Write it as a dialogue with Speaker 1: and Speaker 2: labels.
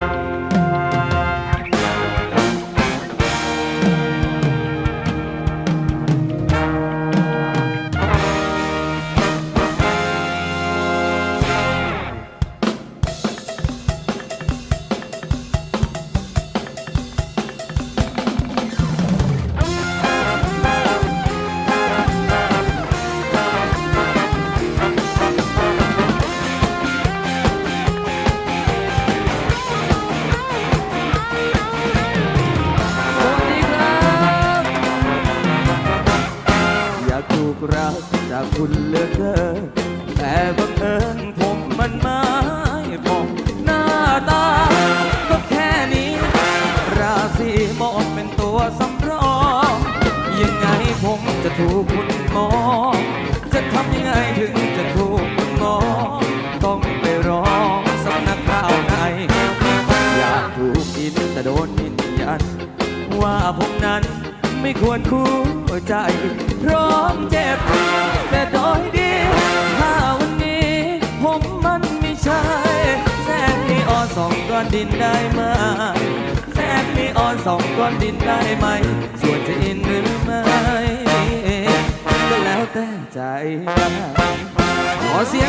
Speaker 1: ส ถูกรักจากคุณเหลือเกินแต่บังเอิญผมมันไม่พอหน้าตา ก็แค่นี้ ราศีมองเป็นตัวสำรอง ยังไงผมจะถูกคุณมอง จะทำยังไงถึงจะถูกคุณมอง ต้องไปร้องสำนักข่าวไหนอยากถูกอินแต่โดนอินยันว่าผมนั้นไม่ควรคู่ใจเพร้อม ดินได้ไหมแสงนีออนสองก้อนดินได้ไหม ส่วนจะอินหรือไม่ก็แล้วแต่ใจ ขอเสียง